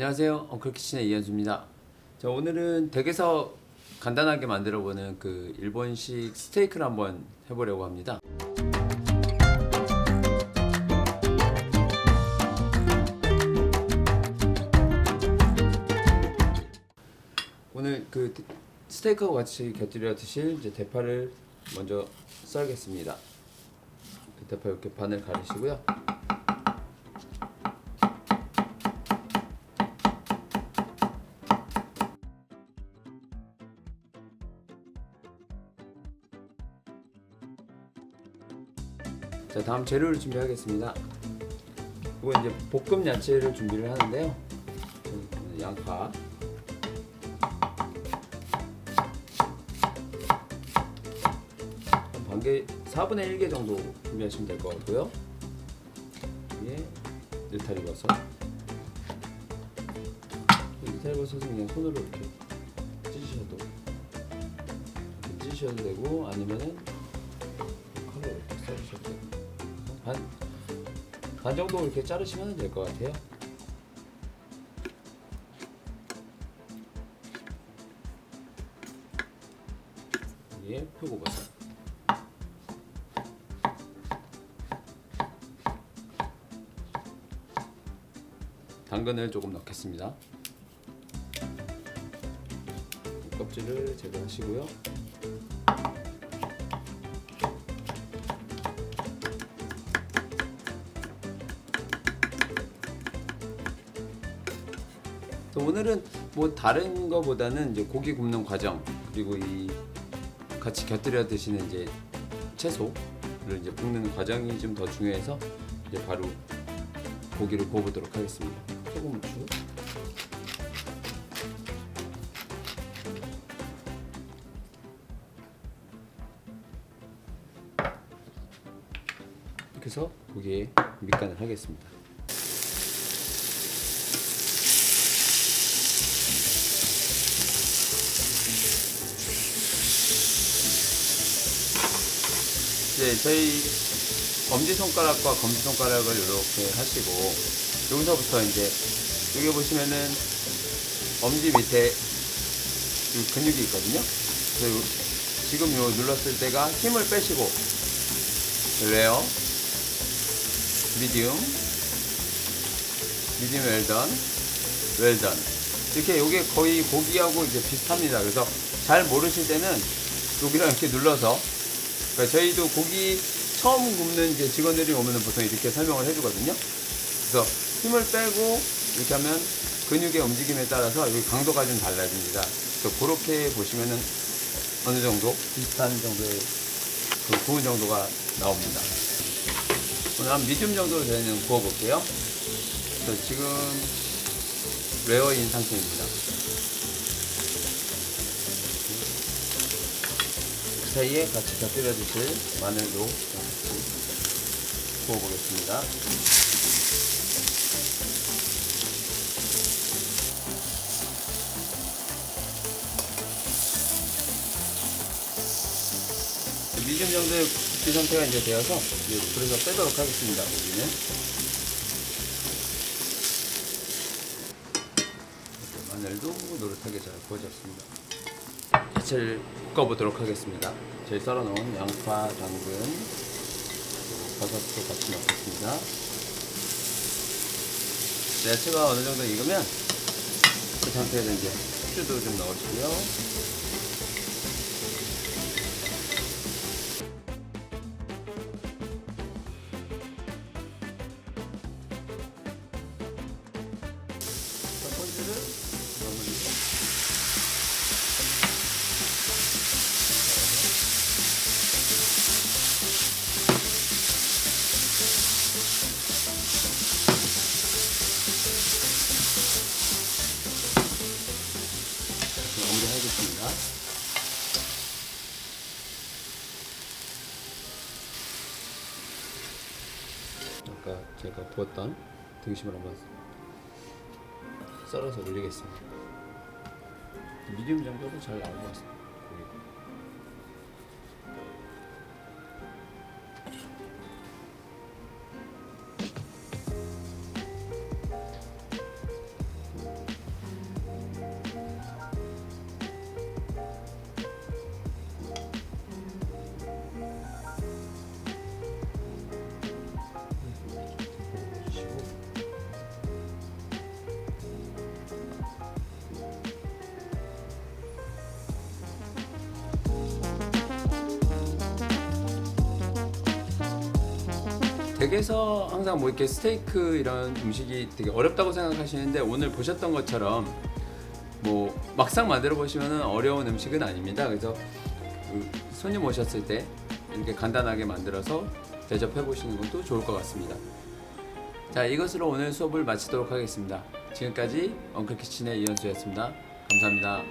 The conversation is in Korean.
안녕하세요. 엉클키친의 이현수입니다. 자, 오늘은 댁에서 간단하게 만들어보는 그 일본식 스테이크를 한번 해보려고 합니다. 오늘 그 스테이크하고 같이 곁들여 드실 이제 대파를 먼저 썰겠습니다. 대파 이렇게 반을 가르시고요. 자 다음 재료를 준비하겠습니다. 이거 이제 볶음 야채를 준비를 하는데요. 양파, 한 반개 4분의 1개 정도 준비하시면 될 것 같고요. 위에 느타리 버섯. 느타리 버섯은 그냥 손으로 이렇게 찢으셔도 이렇게 찢으셔도 되고 아니면은 반, 반 정도 이렇게 자르시면 될 것 같아요. 위에 표고버섯. 당근을 조금 넣겠습니다. 껍질을 제거하시고요. 오늘은 뭐 다른 거보다는 이제 고기 굽는 과정 그리고 이 같이 곁들여 드시는 이제 채소를 이제 볶는 과정이 좀 더 중요해서 이제 바로 고기를 구워보도록 하겠습니다. 소금 후추. 이렇게 해서 고기에 밑간을 하겠습니다. 이제 저희 엄지 손가락과 검지 손가락을 이렇게 하시고 여기서부터 이제 여기 보시면은 엄지 밑에 이 근육이 있거든요. 지금 요 눌렀을 때가 힘을 빼시고 레어, 미디움, 미디움 웰던, 웰던 이렇게 요게 거의 고기하고 이제 비슷합니다. 그래서 잘 모르실 때는 여기랑 이렇게 눌러서 그러니까 저희도 고기 처음 굽는 이제 직원들이 오면은 보통 이렇게 설명을 해주거든요. 그래서 힘을 빼고 이렇게 하면 근육의 움직임에 따라서 여기 강도가 좀 달라집니다. 그래서 그렇게 보시면은 어느 정도 비슷한 정도의 그 구운 정도가 나옵니다. 오늘 한 미디움 정도로 저희는 구워볼게요. 그래서 지금 레어인 상태입니다. 그 사이에 같이 곁들여 주실 마늘도 같이 구워보겠습니다. 미디움 정도의 굽기 상태가 이제 되어서 이제 불에서 빼도록 하겠습니다. 고기는 마늘도 노릇하게 잘 구워졌습니다. 야채를 볶아보도록 하겠습니다. 저희 썰어놓은 양파, 당근, 버섯도 같이 넣겠습니다. 야채가 어느 정도 익으면 그 상태에서 이제 후추도 좀 넣으시고요. 아까 제가 부었던 등심을 한번 썰어서 올리겠습니다. 미디움 정도로 잘 나온 것 같습니다. 댁에서 항상 뭐 이렇게 스테이크 이런 음식이 되게 어렵다고 생각하시는데 오늘 보셨던 것처럼 뭐 막상 만들어 보시면 어려운 음식은 아닙니다. 그래서 그 손님 오셨을 때 이렇게 간단하게 만들어서 대접해 보시는 것도 좋을 것 같습니다. 자, 이것으로 오늘 수업을 마치도록 하겠습니다. 지금까지 엉클 키친의 이현수였습니다. 감사합니다.